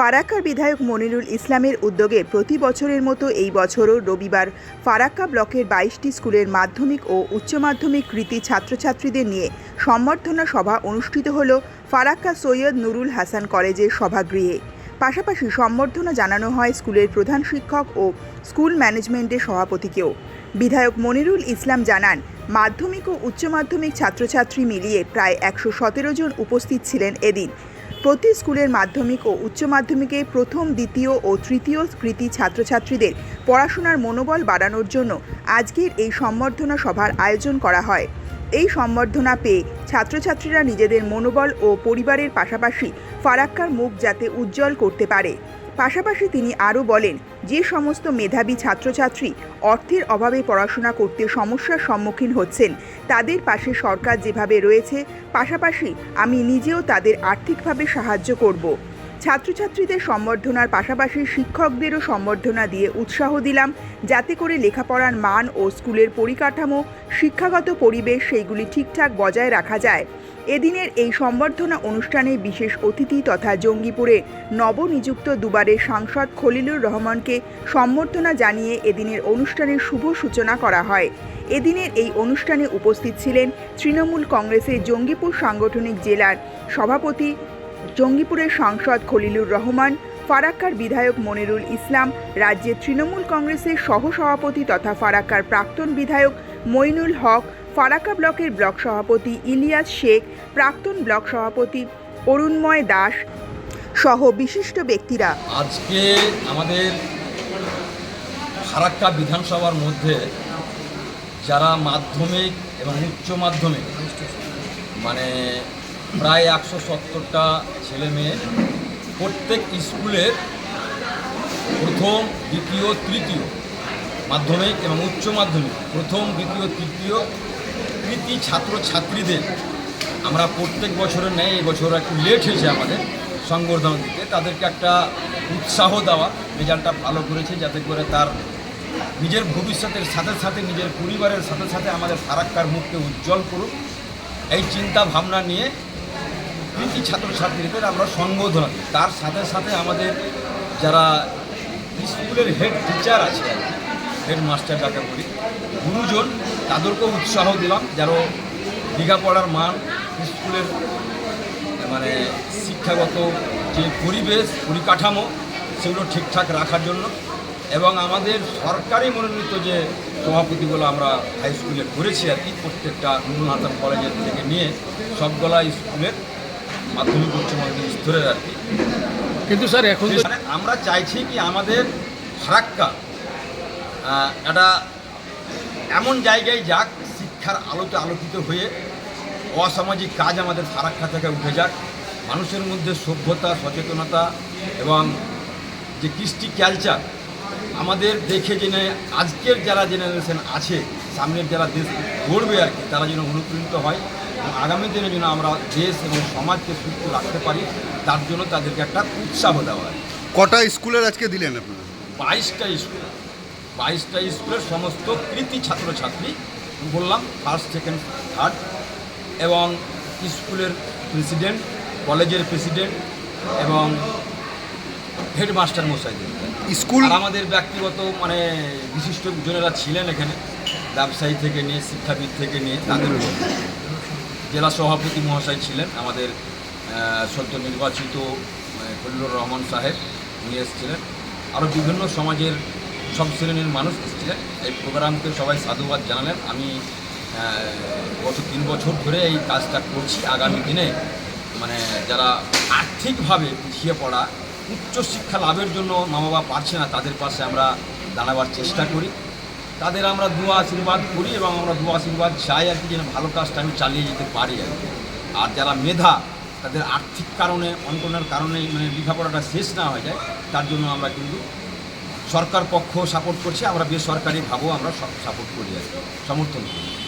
ফারাক্কার বিধায়ক মনিরুল ইসলামের উদ্যোগে প্রতি বছরের মতো এই বছরও রবিবার ফারাক্কা ব্লকের বাইশটি স্কুলের মাধ্যমিক ও উচ্চ মাধ্যমিক কৃতি ছাত্রছাত্রীদের নিয়ে সম্বর্ধনা সভা অনুষ্ঠিত হল ফারাক্কা সৈয়দ নুরুল হাসান কলেজের সভাগৃহে। পাশাপাশি সম্বর্ধনা জানানো হয় স্কুলের প্রধান শিক্ষক ও স্কুল ম্যানেজমেন্টের সভাপতিকেও। বিধায়ক মনিরুল ইসলাম জানান, মাধ্যমিক ও উচ্চ মাধ্যমিক ছাত্রছাত্রী মিলিয়ে প্রায় একশো সতেরো জন উপস্থিত ছিলেন এদিন। প্রতি স্কুলের মাধ্যমিক ও উচ্চ মাধ্যমিকে প্রথম, দ্বিতীয় ও তৃতীয় কৃতি ছাত্রছাত্রীদের পড়াশোনার মনোবল বাড়ানোর জন্য আজকের এই সম্বর্ধনা সভার আয়োজন করা হয়। এই সম্বর্ধনা পেয়ে ছাত্রছাত্রীরা নিজেদের মনোবল ও পরিবারের পাশাপাশি ফারাক্কার মুখ যাতে উজ্জ্বল করতে পারে। পাশাপাশি তিনি আরও বলেন, যে সমস্ত মেধাবী ছাত্রছাত্রী অর্থের অভাবে পড়াশোনা করতে সমস্যার সম্মুখীন হচ্ছেন, তাদের পাশে সরকার যেভাবে রয়েছে, পাশাপাশি আমি নিজেও তাদের আর্থিকভাবে সাহায্য করব। ছাত্রছাত্রীদের সম্বর্ধনার পাশাপাশি শিক্ষকদেরও সম্বর্ধনা দিয়ে উৎসাহ দিলাম। যাতে করে লেখাপড়ার মান ও স্কুলের পরিকাঠামো, শিক্ষাগত পরিবেশ সেইগুলি ঠিকঠাক বজায় রাখা যায়। এদিনের এই সম্বর্ধনা অনুষ্ঠানে বিশেষ অতিথি তথা জঙ্গিপুরে নবনিযুক্ত দুবারের সাংসদ খলিলুর রহমানকে সম্বর্ধনা জানিয়ে এদিনের অনুষ্ঠানের শুভ সূচনা করা হয়। এদিনের এই অনুষ্ঠানে উপস্থিত ছিলেন তৃণমূল কংগ্রেসের জঙ্গিপুর সাংগঠনিক জেলার সভাপতি জঙ্গিপুরের সাংসদ খলিলুর রহমান, ফারাক্কার বিধায়ক মনিরুল ইসলাম, রাজ্যের তৃণমূল কংগ্রেসের সহসভাপতি তথা ফারাক্কার প্রাক্তন বিধায়ক মইনুল হক, ফারাক্কা ব্লকের ব্লক সভাপতি ইলিয়াস শেখ, প্রাক্তন ব্লক সভাপতি অরুণময় দাস সহ বিশিষ্ট ব্যক্তিরা। আজকে আমাদের ফারাক্কা বিধানসভার মধ্যে যারা মাধ্যমিক এবং উচ্চ মাধ্যমিক মানে প্রায় একশো সত্তরটা ছেলে মেয়ে। প্রত্যেক স্কুলের প্রথম, দ্বিতীয়, তৃতীয় মাধ্যমিক এবং উচ্চ মাধ্যমিক, প্রথম, দ্বিতীয়, তৃতীয় কৃতি ছাত্রছাত্রীদের আমরা প্রত্যেক বছরের ন্যায় এই বছর একটু লেট হয়েছে আমাদের সংবর্ধনা দিতে। তাদেরকে একটা উৎসাহ দেওয়া, রেজাল্টটা ভালো করেছে যাতে করে তার নিজের ভবিষ্যতের সাথে সাথে, নিজের পরিবারের সাথে সাথে আমাদের ফারাক্কার মুখকে উজ্জ্বল করুক। এই চিন্তা ভাবনা নিয়ে কৃতি ছাত্রছাত্রীদের আমরা সংবোধনা দিই। তার সাথে সাথে আমাদের যারা স্কুলের হেড টিচার আছে আর কি হেডমাস্টার যাকে বলি, গুরুজন তাদেরকেও উৎসাহ দিলাম যেন লেখাপড়ার মান, স্কুলের মানে শিক্ষাগত যে পরিবেশ, পরিকাঠামো, সেগুলো ঠিকঠাক রাখার জন্য এবং আমাদের সরকারি মনোনীত যে সভাপতিগুলো আমরা হাই স্কুলে করেছি আর কি, প্রত্যেকটা নুরুল হাসান কলেজের থেকে নিয়ে সবগুলা স্কুলের মাধ্যমিক উচ্চ মাধ্যমিক স্তরের আর কি কিন্তু স্যার এখন মানে আমরা চাইছি কি আমাদের ফারাক্কা একটা এমন জায়গায় যাক শিক্ষার আলোতে আলোকিত হয়ে অসামাজিক কাজ আমাদের ফারাক্কা থেকে উঠে যাক। মানুষের মধ্যে সভ্যতা সচেতনতা এবং যে কৃষ্টি কালচার আমাদের দেখে জেনে আজকের যারা জেনারেশন আছে সামনের যারা দেশ গড়বে আর কি তারা যেন অনুপ্রাণিত হয়। আগামী দিনে যেন আমরা দেশ এবং সমাজকে সুস্থ রাখতে পারি তার জন্য তাদেরকে একটা উৎসাহ দেওয়া হয়। কটা স্কুলের আজকে দিলেন আপনারা বাইশটা স্কুল। বাইশটা স্কুলের সমস্ত কৃতি ছাত্রছাত্রী বললাম ফার্স্ট সেকেন্ড থার্ড এবং স্কুলের প্রেসিডেন্ট কলেজের প্রেসিডেন্ট এবং হেডমাস্টার মশাইদের স্কুল আমাদের ব্যক্তিগত মানে বিশিষ্ট জনেরা ছিলেন এখানে ব্যবসায়ী থেকে নিয়ে শিক্ষাবিদ থেকে নিয়ে তাদের জেলা সভাপতি মহাশয় ছিলেন আমাদের সদ্য নির্বাচিত খলিলুর রহমান সাহেব, উনি এসেছিলেন। আরও বিভিন্ন সমাজের সব শ্রেণির মানুষ এসেছিলেন। এই প্রোগ্রামকে সবাই সাধুবাদ জানালেন। আমি গত তিন বছর ধরে এই কাজটা করছি। আগামী দিনে মানে যারা আর্থিকভাবে পিছিয়ে পড়া, উচ্চশিক্ষা লাভের জন্য মা বাবা পারছে না, তাদের পাশে আমরা দাঁড়াবার চেষ্টা করি। তাদের আমরা দু আশীর্বাদ করি এবং আমরা দু আশীর্বাদ চাই আর কি যেন ভালো কাজটা আমি চালিয়ে যেতে পারি আর আর যারা মেধা, তাদের আর্থিক কারণে, অঙ্কনের কারণে মানে লেখাপড়াটা শেষ না হয়ে যায়, তার জন্য আমরা কিন্তু সরকার পক্ষ সাপোর্ট করছি, আমরা বেসরকারিভাবেও আমরা সাপোর্ট করি আর কি, সমর্থন করি।